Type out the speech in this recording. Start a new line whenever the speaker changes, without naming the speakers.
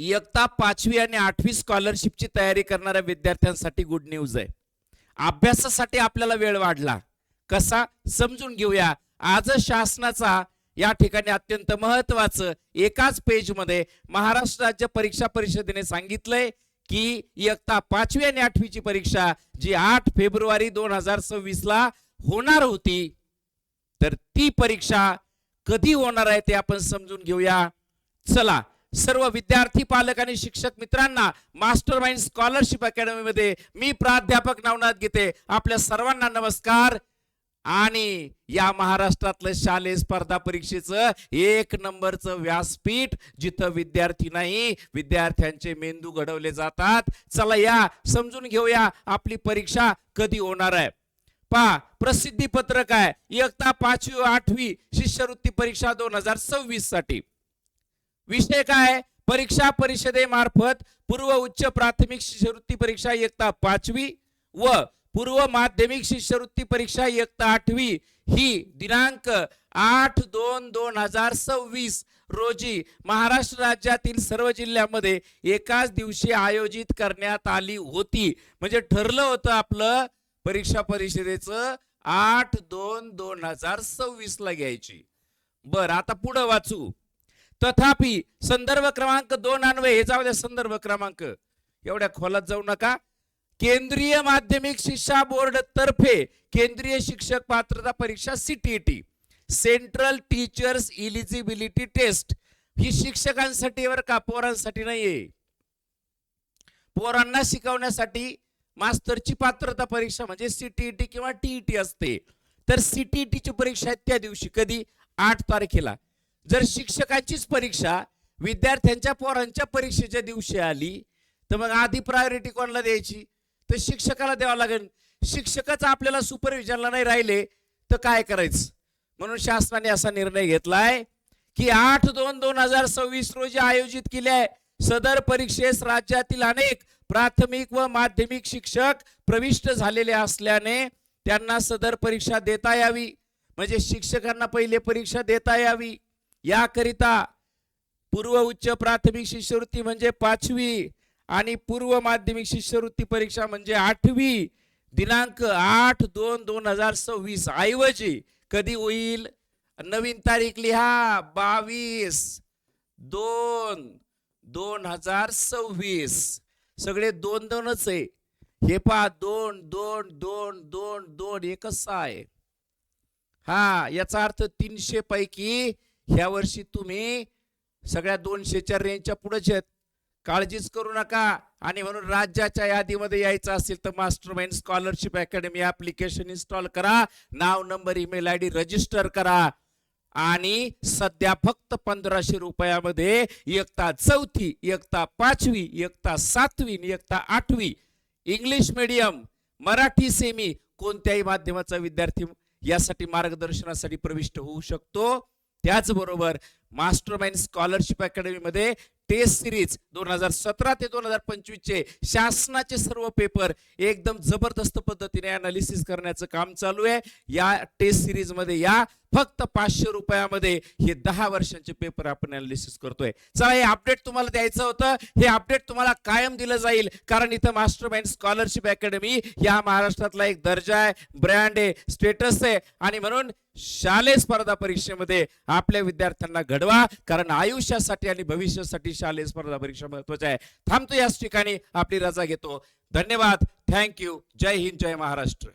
इयत्ता पाचवी आणि आठवी स्कॉलरशिपची तयारी करणाऱ्या विद्यार्थ्यांसाठी गुड न्यूज आहे. अभ्यासासाठी आपल्याला वेळ वाढला. कसा? समजून घेऊया. आज शासनाचा या ठिकाणी अत्यंत महत्वाचं एकाच पेजमध्ये महाराष्ट्र राज्य परीक्षा परिषदेने सांगितलंय की इयत्ता पाचवी आणि आठवीची परीक्षा जी आठ फेब्रुवारी दोन हजार सव्वीस ला होणार होती तर ती परीक्षा कधी होणार आहे ते आपण समजून घेऊया. चला सर्व विद्यार्थी पालक आणि शिक्षक मित्रांना मास्टर माइंड स्कॉलरशिप अकॅडमी मध्ये मी प्राध्यापक नवनाथ गीते. आपल्या सर्वांना नमस्कार. आणि या महाराष्ट्रातलं शालेय स्पर्धा परीक्षेचं एक नंबरचं व्यासपीठ जिथं विद्यार्थी नाही विद्यार्थ्यांचे मेंदू घडवले जातात. चला या समजून घेऊया आपली परीक्षा कधी होणार आहे. पहा प्रसिद्धी पत्रक आहे. इयत्ता पाचवी आठवी शिष्यवृत्ती परीक्षा दोन हजार सव्वीससाठी. विषय काय? परीक्षा परिषदेमार्फत पूर्व उच्च प्राथमिक शिष्यवृत्ती परीक्षा इयत्ता पाचवी व पूर्व माध्यमिक शिष्यवृत्ती परीक्षा इयत्ता आठवी ही दिनांक आठ दोन दोन हजार सव्वीस रोजी महाराष्ट्र राज्यातील सर्व जिल्ह्यामध्ये एकाच दिवशी आयोजित करण्यात आली होती. म्हणजे ठरलं होतं आपलं परीक्षा परिषदेचं आठ दोन दोन हजार सव्वीस ला घ्यायची. बर आता पुढं वाचू. तथापि संदर्भ क्रमांक दोन अन्वय हे जाऊ द्या संदर्भ क्रमांक. एवढ्या खोलात जाऊ नका. केंद्रीय माध्यमिक शिक्षा बोर्ड तर्फे केंद्रीय शिक्षक पात्रता परीक्षा CTET central teachers eligibility test ही शिक्षकांसाठी वर का पोरांसाठी नाहीये. पोरांना शिकवण्यासाठी मास्तरची पात्रता परीक्षा म्हणजे सीटीईटी किंवा टीईटी असते. तर सीटीईटी ची परीक्षा आहे त्या दिवशी कधी? आठ तारखेला. जर शिक्षकांचीच परीक्षा विद्यार्थ्यांच्या पोरांच्या परीक्षेच्या दिवशी आली तर मग आधी प्रायोरिटी कोणाला द्यायची? तर शिक्षकाला द्यावं लागेल. शिक्षकच आपल्याला सुपरविजनला नाही राहिले तर काय करायचं? म्हणून शासनाने असा निर्णय घेतलाय की आठ दोन दोन हजार सव्वीस रोजी आयोजित केले आहे सदर परीक्षेस राज्यातील अनेक प्राथमिक व माध्यमिक शिक्षक प्रविष्ट झालेले असल्याने त्यांना सदर परीक्षा देता यावी. म्हणजे शिक्षकांना पहिले परीक्षा देता यावी. याकरिता पूर्व उच्च प्राथमिक शिष्यवृत्ती म्हणजे पाचवी आणि पूर्व माध्यमिक शिष्यवृत्ती परीक्षा म्हणजे आठवी. दिनांक आठ दोन दोन हजार सव्वीस ऐवजी कधी होईल? नवीन तारीख लिहा. बावीस दोन दोन हजार सव्वीस. सगळे दोन दोनच आहे. हे पहा दोन दोन दोन दोन दोन एकच सहा आहे. हा याचा अर्थ तीनशे पैकी ह्या वर्षी तुम्ही सगळ्या दोनशेच्या रेंजच्या पुढेच आहेत. काळजीच करू नका. आणि म्हणून राज्याच्या यादीमध्ये यायचं असेल तर master mind scholarship academy application install करा. नाव number email I D register करा. आणि सध्या फक्त पंधराशे रुपयामध्ये इयत्ता चौथी इयत्ता पाचवी इयत्ता सातवी आणि इयत्ता आठवी. इंग्लिश मीडियम मराठी सेमी कोणत्याही माध्यमाचा विद्यार्थी यासाठी मार्गदर्शनासाठी प्रविष्ट होऊ शकतो. त्याचबरोबर मास्टर माइंड स्कॉलरशिप अकॅडमीमध्ये टेस्ट सिरीज दोन हजार सतरा ते दोन हजार पंचवीसचे शासनाचे सर्व पेपर एकदम जबरदस्त पद्धतीने अनालिसिस करण्याचं काम चालू आहे. या टेस्ट सिरीजमध्ये या फक्त पाचशे रुपयामध्ये हे दहा वर्षांचे पेपर आपण अनालिसिस करतोय. चला हे अपडेट तुम्हाला द्यायचं होतं. हे अपडेट तुम्हाला कायम दिलं जाईल. कारण इथं मास्टर माइंड स्कॉलरशिप अकॅडमी या महाराष्ट्रातला एक दर्जा आहे ब्रँड आहे स्टेटस आहे. आणि म्हणून शालेय स्पर्धा परीक्षेमध्ये आपल्या विद्यार्थ्यांना घडवा कारण आयुष्यासाठी आणि भविष्यासाठी शालेय स्पर्धा परीक्षा महत्वाची आहे थांबतो याच ठिकाणी आपली रजा घेतो. धन्यवाद. थँक्यू जय हिंद जय महाराष्ट्र.